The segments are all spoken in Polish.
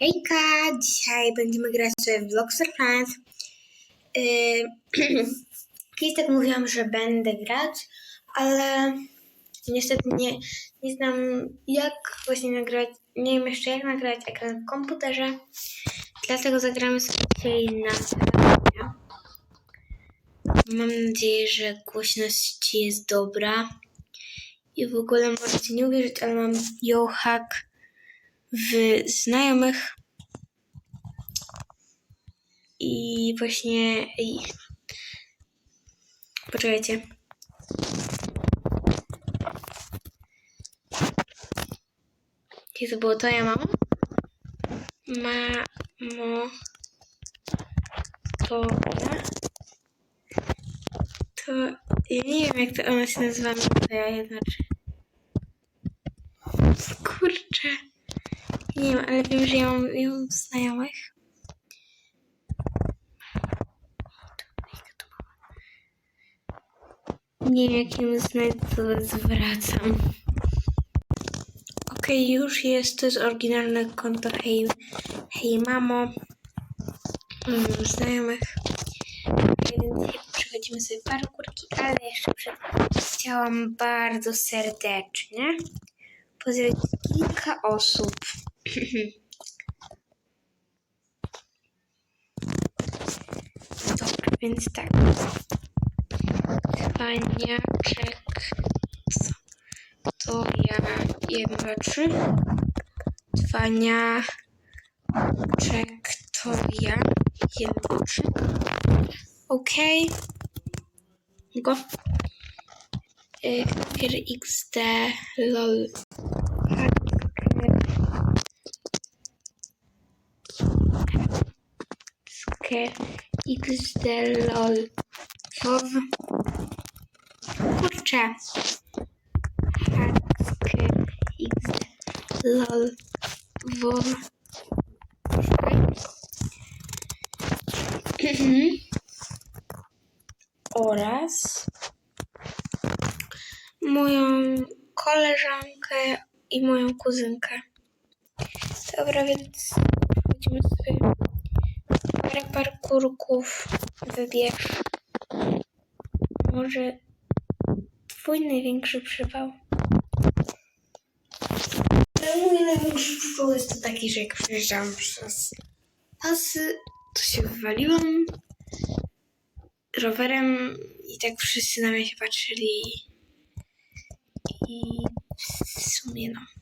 Hejka! Dzisiaj będziemy grać sobie w Blockster Planet. Yy, Kiedyś tak mówiłam, że będę grać, ale niestety nie, nie znam jak właśnie nagrać, nie wiem jeszcze jak nagrać ekran w komputerze, dlatego zagramy sobie dzisiaj na. Mam nadzieję, że głośność jest dobra. I w ogóle możecie nie uwierzyć, ale mam Yohack w znajomych. I właśnie. I... Poczekajcie. To było? To ja mam? Mamo. To? To. Ja nie wiem, jak to ona się nazywa. To ja jednaczy. Kurczę. Nie wiem, ale wiem, że ja mam ją w znajomych. Nie wiem, jak ją znajdę, to zwracam. Okej, już jest, to jest oryginalne konto Hej, hej Mamo. Mm, znajomych. Więc przechodzimy sobie parkurki, ale jeszcze chciałam bardzo serdecznie pozdrowić kilka osób. Dobra, więc tak. Cwaniaczek. Co? To ja jeden, dwa, trzy. Cwaniaczek to ja dwa, trzy. Okej. Go. Y, XD lol. Hacker XD lol. WoW. Kurczę. Hacker XD lol. Oraz moją koleżankę i moją kuzynkę. Dobra, więc chodzimy sobie parkurków. Wybierz. Może twój największy przypał. Mój największy przypał jest to taki, że jak przejeżdżałam przez pasy, to się wywaliłam rowerem i tak wszyscy na mnie się patrzyli. I w sumie no.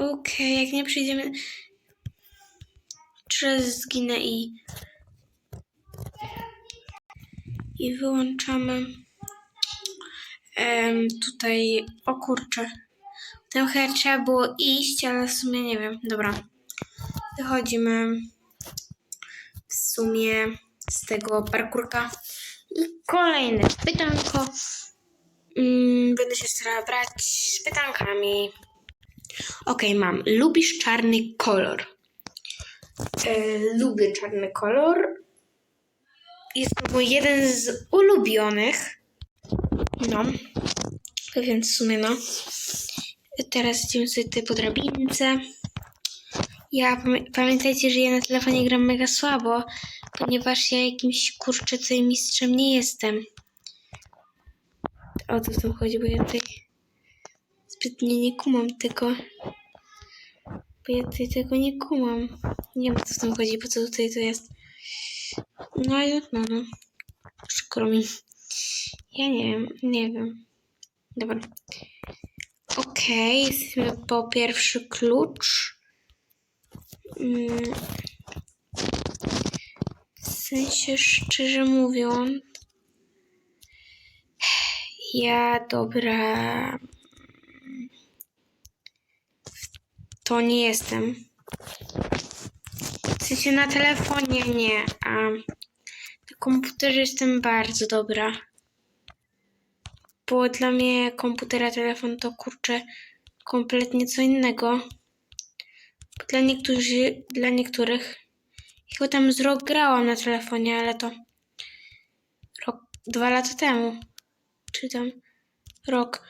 Okej, jak nie przyjdziemy. Teraz zginę i. I wyłączamy. Em, tutaj. O kurczę. Tam chyba trzeba było iść, ale w sumie nie wiem. Dobra. Wychodzimy w sumie z tego parkurka. I kolejne pytanko. Mm, będę się starała brać z pytankami. Okej, mam. Lubisz czarny kolor? E, lubię czarny kolor. Jest to mój jeden z ulubionych. No. Więc w sumie no. Teraz idziemy sobie tutaj po drabince. Ja pamię- pamiętajcie, że ja na telefonie gram mega słabo, ponieważ ja jakimś kurczę tutaj mistrzem nie jestem. O to w tym chodzi, bo ja tutaj zbytnie nie kumam tego. Tutaj tego nie kumam. Nie wiem co w tym chodzi, po co tutaj to jest. No ale no, no. Przykro mi. Ja nie wiem, nie wiem. Dobra. Okej, jesteśmy po pierwszy klucz. Mm. W sensie, szczerze mówiąc, ja dobra. To nie jestem. W sensie na telefonie nie, a na komputerze jestem bardzo dobra. Bo dla mnie komputer a telefon to kurczę kompletnie co innego. Bo Dla niektórzy, dla niektórych. Chyba tam z rok grałam na telefonie, ale to rok, dwa lata temu. Czy tam rok.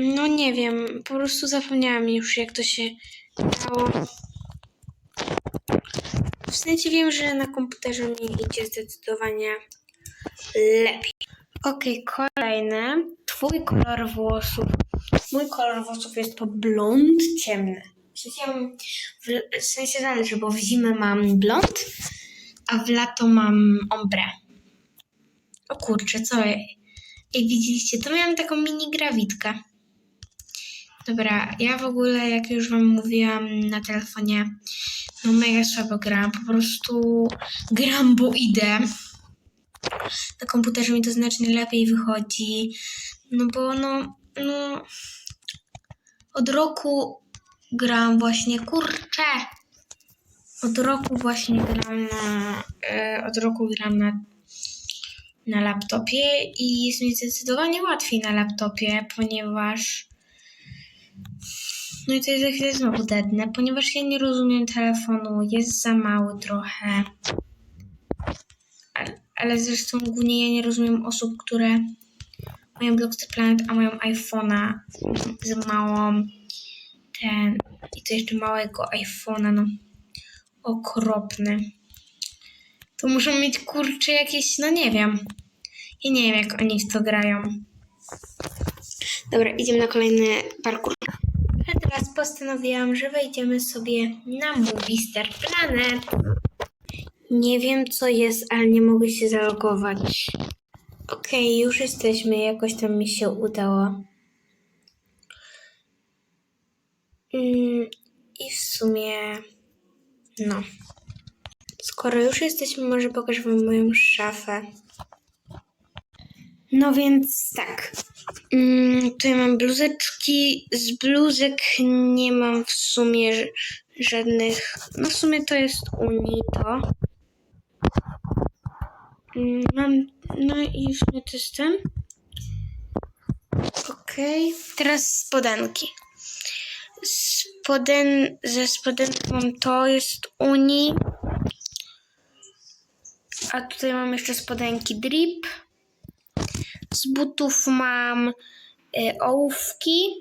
No nie wiem, po prostu zapomniałam już jak to się dało. W sensie wiem, że na komputerze mi idzie zdecydowanie lepiej. Okej, kolejne. Twój kolor włosów. Mój kolor włosów jest to blond ciemny. W sensie, w, sensie zależy, bo w zimę mam blond, a w lato mam ombre. O kurczę, co. Ej, widzieliście, to miałam taką mini grawitkę. Dobra, ja w ogóle, jak już wam mówiłam na telefonie, no mega słabo gram. Po prostu gram, bo idę. Na komputerze mi to znacznie lepiej wychodzi. No bo no, no od roku gram właśnie, kurczę. Od roku właśnie gram na, e, od roku gram na, na laptopie i jest mi zdecydowanie łatwiej na laptopie, ponieważ no i to jest za chwilę znowu dedne, ponieważ ja nie rozumiem telefonu, jest za mały trochę. Ale, ale zresztą głównie ja nie rozumiem osób, które mają Blockster Planet, a mają iPhone'a z małą ten i to jeszcze małego iPhone'a, no okropny. To muszą mieć kurcze jakieś, no nie wiem. Ja nie wiem jak oni w to grają. Dobra, idziemy na kolejny parkour. A teraz postanowiłam, że wejdziemy sobie na Movister Planet. Nie wiem co jest, ale nie mogę się zalogować. Okej, już jesteśmy, jakoś tam mi się udało. Mm, I w sumie, no. Skoro już jesteśmy, może pokażę wam moją szafę. No więc tak. Mm, tutaj mam bluzeczki. Z bluzek nie mam w sumie żadnych. No w sumie to jest Unito. Mm, Mam. No i w sumie to jest ten. Okej. Teraz spodenki. Spoden, ze spodenek mam to, jest Uni. A tutaj mam jeszcze spodenki Drip. Z butów mam y, ołówki.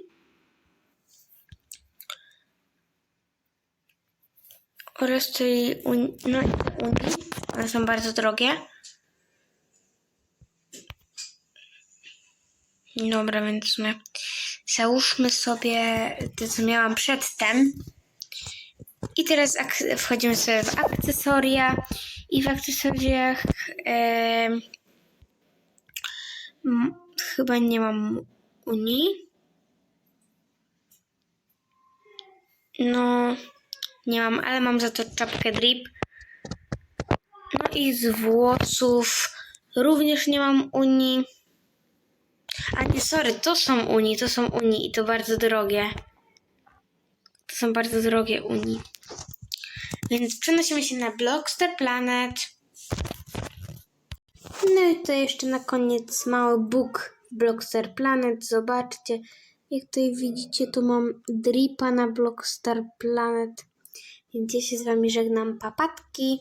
Oraz tutaj uni, no. One są bardzo drogie. Dobra, więc sumie załóżmy sobie to, co miałam przedtem. I teraz wchodzimy sobie w akcesoria. I w akcesoriach chyba nie mam uni. No, nie mam, ale mam za to czapkę drip. No i z włosów również nie mam uni. A nie, sorry, to są uni, to są uni i to bardzo drogie. To są bardzo drogie uni. Więc przenosimy się na Blockster Planet. No i to jeszcze na koniec mały bóg Blockster Planet. Zobaczcie, jak tutaj widzicie, tu mam dripa na Blockstar Planet. Więc ja się z wami żegnam, papatki.